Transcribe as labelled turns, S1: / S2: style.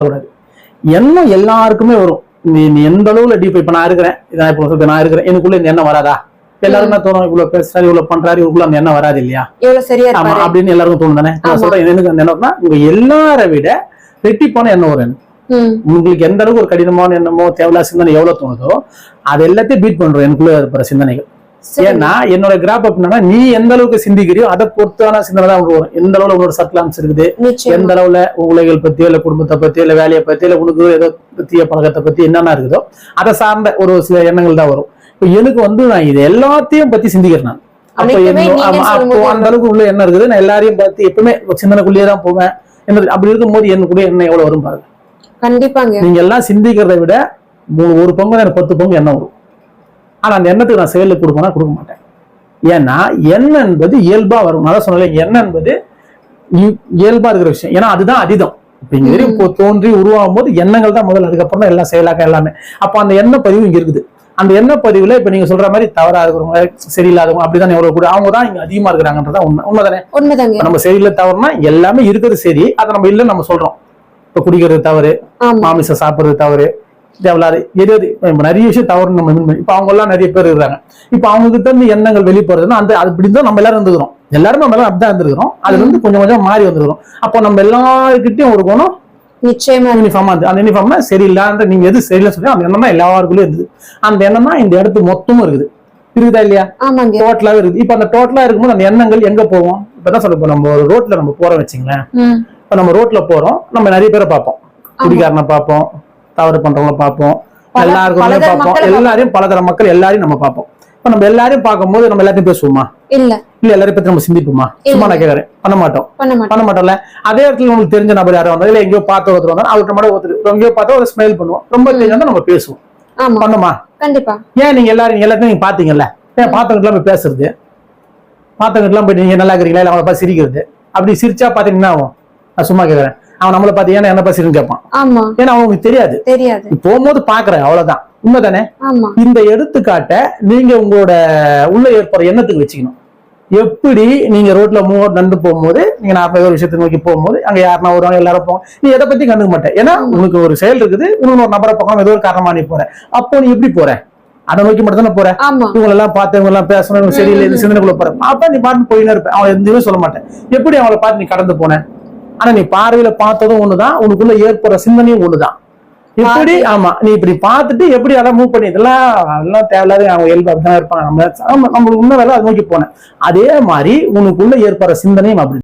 S1: கூடாது எண்ணம் எல்லாருக்குமே வரும். நீ எந்த அளவுல டீப் இப்ப நான் இருக்கிறேன் இதான் இப்போ நான் இருக்கிறேன் எனக்குள்ள இந்த எண்ணம் வராதா? எல்லாருக்கும் என்ன தோணும் இவ்வளவு பேசுறாரு இவ்வளவு பண்றாரு இவருக்குள்ள அந்த எண்ணம் வராது இல்லையா? ஆமா அப்படின்னு எல்லாருக்கும் தோணும் தானே? நான். சொல்றேன் எனக்கு அந்த எண்ணம்னா உங்க எல்லாரை விட ரெட்டிப்பான எண்ணம் வரும் எனக்கு.
S2: ம்,
S1: உங்களுக்கு எந்த அளவுக்கு ஒரு கடினமான எண்ணமோ தேவையில்லாத சிந்தனை எவ்வளவு தோணுதோ அது எல்லாத்தையும் பீட் பண்றோம் எனக்குள்ள இருக்கிற சிந்தனைகள். ஏன்னா என்னோட கிராப் என்னன்னா நீ எந்த அளவுக்கு சிந்திக்கிறியோ அதை பொறுத்தான சிந்தனை தான் உங்களுக்கு வரும் எந்த அளவுல உங்களோட சர்க்கிளாம்ஸ் இருக்குது எந்த அளவுல உலகில் பத்தியோ இல்ல குடும்பத்தை பத்தியோ இல்ல வேலையை பத்தியோ இல்ல உனக்கு ஏதோ தீய பழக்கத்தை பத்தி என்னென்ன இருக்குதோ அதை சார்ந்த ஒரு சில எண்ணங்கள் தான் வரும். இப்போ எனக்கு வந்து நான் இது எல்லாத்தையும் பத்தி சிந்திக்கிறேன் நான். அப்ப என்ன- அந்த அளவுக்கு உள்ள என்ன இருக்குது. நான் எல்லாரையும் பார்த்து எப்பவுமே சிந்தனைக்குள்ளேயே தான் போவேன். என்ன அப்படி இருக்கும்போது எனக்கு கூட என்ன எவ்வளவு வரும் பாருங்க.
S2: கண்டிப்பாங்க.
S1: நீங்க எல்லாம் சிந்திக்கிறதை விட ஒரு பங்கு எனக்கு பத்து பங்கு எண்ணம் வரும். ஆனா அந்த எண்ணத்துக்கு நான் செயலுக்கு கொடுப்பேனா கொடுக்க மாட்டேன். ஏன்னா எண்ணம் என்பது இயல்பா வரும். நான் தான் சொன்னேன் எண்ணம் என்பது இ- இயல்பா இருக்கிற விஷயம். ஏன்னா அதுதான் அதீதம். வரையும் இப்போ தோன்றி உருவாகும் போது எண்ணங்கள் தான் முதல்ல. அதுக்கப்புறம் தான் எல்லாம் செயலாக்க எல்லாமே. அப்போ அந்த எண்ண பதிவு இங்க இருக்குது. அந்த எண்ண பதிவுல இப்ப நீங்க சொல்ற மாதிரி தவறா இருக்கிறவங்க சரியில்லாதவங்க அப்படிதான் எவ்வளவு கூட அவங்க தான் இங்க அதிகமா இருக்கிறாங்கன்றதா உண்மை. உண்மைதானே?
S2: உண்மைதாங்க.
S1: நம்ம சரியில்லை தவறுனா எல்லாமே இருக்கிறது சரி. அதை நம்ம இல்லைன்னு நம்ம சொல்றோம். இப்ப குடிக்கிறது தவறு மாமிசம் சாப்பிடுறது தவறு தேவையில்லாத எது நிறைய விஷயம் தவறு நம்ம இப்ப அவங்க எல்லாம் நிறைய பேர் இருக்காங்க. இப்ப அவங்க கிட்ட இருந்து எண்ணங்கள் வெளிப்படுறதுன்னா அந்த அது இப்படி தான் நம்ம எல்லாரும் இருந்துக்கிறோம். எல்லாருமே நம்ம எல்லாம் அப்படிதான் இருந்திருக்கிறோம் அதுல இருந்து கொஞ்சம் கொஞ்சம் மாறி வந்துருக்கிறோம் அப்போ நம்ம எல்லாருக்கிட்டையும் ஒரு குணம்
S2: நிச்சயமா.
S1: யூனிஃபார்மா இருந்து அந்த யூனிஃபார்ம்னா சரியில்லாத நீங்க எது சரியில்லை சொல்லி அந்த எண்ணம் தான் எல்லாருக்குள்ளயும் இருந்தது அந்த எண்ணம் தான் இந்த இடத்து மொத்தமும் இருக்குது. இருக்குதா இல்லையா? டோட்டலாவே இருக்குது. இப்ப அந்த டோட்டலா இருக்கும்போது அந்த எண்ணங்கள் எங்க போவோம்? இப்பதான் சொல்ல நம்ம ஒரு ரோட்ல நம்ம போறோம் வச்சுங்களேன் இப்ப நம்ம ரோட்ல போறோம். நம்ம நிறைய பேரை பார்ப்போம். குடிகாரனை பார்ப்போம். தவறு பண்றவங்கள பார்ப்போம். எல்லாருக்குமே பார்ப்போம். எல்லாரையும் பலதர மக்கள் எல்லாரையும் நம்ம பார்ப்போம். இப்ப நம்ம எல்லாரையும் பார்க்கும்போது நம்ம எல்லாத்தையும் பேசுவோமா?
S2: இல்ல.
S1: இல்ல எல்லாரையும் பத்தி நம்ம சிந்திப்போமா? சும்மா நான் கேக்குறேன். பண்ண மாட்டோம்.
S2: பண்ண
S1: மாட்டோம்ல? அதே இடத்துல உங்களுக்கு தெரிஞ்ச நபர் யாரும் வந்தா இல்ல எங்கேயோ பார்த்து ஒருத்தர் வந்தா அவர்கிட்ட மட்டும் ஒருத்தர் எங்கேயோ பார்த்தா ஒரு ஸ்மைல் பண்ணுவோம். ரொம்ப தெரிஞ்சா நம்ம பேசுவோம். பண்ணுமா?
S2: கண்டிப்பா.
S1: ஏன் நீங்க எல்லாரும் நீங்க எல்லாத்தையும் நீங்க பாத்தீங்கல்ல ஏன் பார்த்தவங்கலாம் போய் பேசுறது? பார்த்தவங்கலாம் போய் நீங்க நல்லா இருக்கிறீங்களா? இல்ல அவங்கள பார்த்து சிரிக்கிறது? அப்படி சிரிச்சா பாத்தீங்கன்னா ஆகும்? நான் சும்மா கேக்குறேன். அவன் நம்மளை பார்த்து ஏன்னா என்ன பேசுறேன்னு கேட்பான்?
S2: ஆமா.
S1: ஏன்னா அவங்களுக்கு தெரியாது.
S2: தெரியாது.
S1: போகும்போது பாக்குறேன் அவ்வளவுதான். உண்மைதானே? இந்த எடுத்துக்காட்டை நீங்க உங்களோட உள்ள ஏற்படுற எண்ணத்துக்கு வச்சுக்கணும். எப்படி நீங்க ரோட்ல மூவ் நடந்து போகும்போது நீங்க நாற்பது ஒரு விஷயத்தை நோக்கி போகும்போது அங்க யாருனா வருவாங்க எல்லாரும் போவாங்க. நீ எதை பத்தி கண்டுக்க மாட்டேன். ஏன்னா உனக்கு ஒரு செயல் இருக்குது உனக்கு ஒரு நபரை பக்கம் ஏதோ ஒரு காரணமா நீ போற. அப்போ நீ எப்படி போற? அதை நோக்கி மட்டும் தானே போற? இவங்க எல்லாம் பார்த்து இவங்க எல்லாம் பேசணும் சரியில்லை சிந்தனைக்குள்ள போற. அப்ப நீ பாட்டு போயினே இருப்ப. அவன் எதுவுமே சொல்ல மாட்டேன். எப்படி அவங்கள பார்த்து நீ கடந்து போன? ஆனா நீ பார்வையில பார்த்ததும் ஒண்ணுதான் உனக்குள்ள ஏற்படுற சிந்தனையும் ஒண்ணுதான். எப்படி ஆமா நீ இப்படி பார்த்துட்டு எப்படி அதெல்லாம் மூவ் பண்ணி இதெல்லாம் அதெல்லாம் தேவையில்லாத அவங்க இயல்பு அப்படிதான் இருப்பாங்க. நம்ம நம்மளுக்கு உண்மை வேலை அதை நோக்கி போனேன். அதே மாதிரி உனக்குள்ள ஏற்படுற சிந்தனையும் அப்படி